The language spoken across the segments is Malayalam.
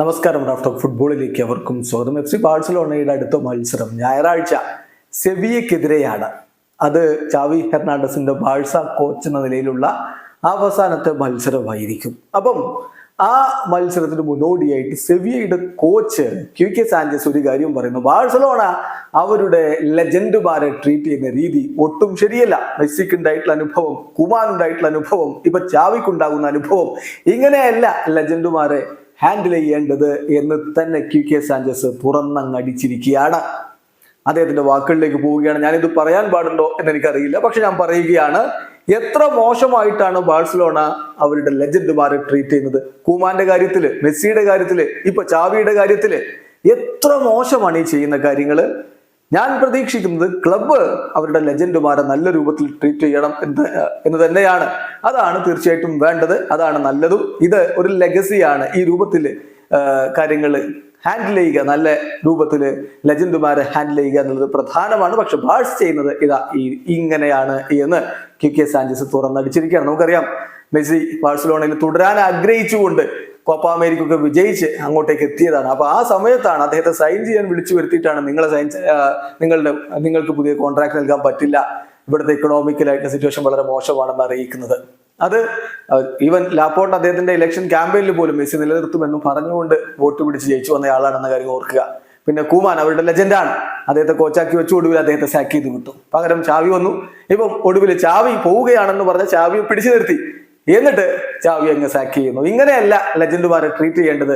നമസ്കാരം ഡോക്ടർ ഫുട്ബോളിലേക്ക് അവർക്കും സ്വാഗതം. എഫ് സി ബാഴ്സലോണയുടെ അടുത്ത മത്സരം ഞായറാഴ്ച സെവിയക്കെതിരെയാണ് അത് ചാവി ഹെർണാണ്ടസിന്റെ ബാഴ്സ കോച്ച് എന്ന നിലയിലുള്ള അവസാനത്തെ മത്സരമായിരിക്കും. അപ്പം ആ മത്സരത്തിന് മുന്നോടിയായിട്ട് സെവിയയുടെ കോച്ച് ക്യു കെ സാഞ്ചസ് ഒരു കാര്യം പറയുന്നു. ബാഴ്സലോണ അവരുടെ ലെജൻഡുമാരെ ട്രീറ്റ് ചെയ്യുന്ന രീതി ഒട്ടും ശരിയല്ല. മെസ്സിക്ക് ഉണ്ടായിട്ടുള്ള അനുഭവം കുമാനുണ്ടായിട്ടുള്ള അനുഭവം ഇപ്പൊ ചാവിക്കുണ്ടാകുന്ന അനുഭവം ഇങ്ങനെയല്ല. ലെജൻഡുമാരെ ഹാൻഡിൽ ചെയ്യേണ്ടത് എന്ന് തന്നെ ക്യു കെ സാഞ്ചസ് പുറന്നങ്ങടിച്ചിരിക്കുകയാണ്. അദ്ദേഹത്തിന്റെ വാക്കുകളിലേക്ക് പോവുകയാണ്. ഞാനിത് പറയാൻ പാടുണ്ടോ എന്ന് എനിക്കറിയില്ല. പക്ഷെ ഞാൻ പറയുകയാണ് എത്ര മോശമായിട്ടാണ് ബാഴ്സലോണ അവരുടെ ലെജൻഡുമാരെ ട്രീറ്റ് ചെയ്യുന്നത്? കൂമാന്റെ കാര്യത്തിൽ മെസ്സിയുടെ കാര്യത്തിൽ ഇപ്പൊ ചാവിയുടെ കാര്യത്തിൽ എത്ര മോശമാണ് ഈ ചെയ്യുന്ന കാര്യങ്ങൾ? ഞാൻ പ്രതീക്ഷിക്കുന്നത് ക്ലബ്ബ് അവരുടെ ലെജൻഡുമാരെ നല്ല രൂപത്തിൽ ട്രീറ്റ് ചെയ്യണം എന്ന് എന്ന് തന്നെയാണ്. അതാണ് തീർച്ചയായിട്ടും വേണ്ടത് അതാണ് നല്ലതും. ഇത് ഒരു ലെഗസിയാണ് ഈ രൂപത്തിൽ കാര്യങ്ങൾ ഹാൻഡിൽ ചെയ്യുക നല്ല രൂപത്തിൽ ലെജൻഡുമാരെ ഹാൻഡിൽ ചെയ്യുക എന്നുള്ളത് പ്രധാനമാണ്. പക്ഷെ ബാഴ്സ് ചെയ്യുന്നത് ഇതാ ഈ ഇങ്ങനെയാണ് എന്ന് ക്യു കെ സാഞ്ചസ് തുറന്നടിച്ചിരിക്കുകയാണ്. നമുക്കറിയാം മെസ്സി ബാഴ്സലോണയിൽ തുടരാൻ ആഗ്രഹിച്ചുകൊണ്ട് കോപ്പ അമേരിക്ക ഒക്കെ വിജയിച്ച് അങ്ങോട്ടേക്ക് എത്തിയതാണ്. അപ്പൊ ആ സമയത്താണ് അദ്ദേഹത്തെ സൈൻ ചെയ്യാൻ വിളിച്ചു വരുത്തിയിട്ടാണ് നിങ്ങളെ സൈൻ നിങ്ങളുടെ നിങ്ങൾക്ക് പുതിയ കോൺട്രാക്ട് നൽകാൻ പറ്റില്ല. ഇവിടുത്തെ ഇക്കണോമിക്കലായിട്ട് സിറ്റുവേഷൻ വളരെ മോശമാണെന്ന് അറിയിക്കുന്നത്. അത് ഈവൻ ലാപ്പോർട്ട് അദ്ദേഹത്തിന്റെ ഇലക്ഷൻ ക്യാമ്പയിനിൽ പോലും മെസ്സി നിലനിർത്തുമെന്നും പറഞ്ഞുകൊണ്ട് വോട്ട് പിടിച്ച് ജയിച്ചു വന്ന ആളാണെന്ന കാര്യം ഓർക്കുക. പിന്നെ കൂമാൻ അവരുടെ ലെജൻഡാണ് അദ്ദേഹത്തെ കോച്ചാക്കി വെച്ച് ഒടുവിൽ അദ്ദേഹത്തെ സാക്ക് ചെയ്ത് വിട്ടു. പകരം ചാവി വന്നു. ഇപ്പം ഒടുവിൽ ചാവി പോവുകയാണെന്ന് പറഞ്ഞ ചാവി പിടിച്ചു നിർത്തി. എന്നിട്ട് ചാവി അങ്ങ് സാക്ക് ചെയ്യുന്നു. ഇങ്ങനെയല്ല ലെജൻഡുമാരെ ട്രീറ്റ് ചെയ്യേണ്ടത്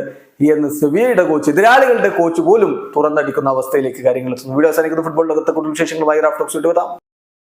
എന്ന് സെവിയയുടെ കോച്ച് എതിരാളികളുടെ കോച്ച് പോലും തുറന്നടിക്കുന്ന അവസ്ഥയിലേക്ക് കാര്യങ്ങൾ എത്തുന്നു. വീഡിയോ അവസാനിക്കുന്ന. ഫുട്ബോൾ ലോകത്തെ കൂടുതൽ വിശേഷങ്ങളുമായി റാഫ്റ്റോക്സ് വിട്ടുവരാം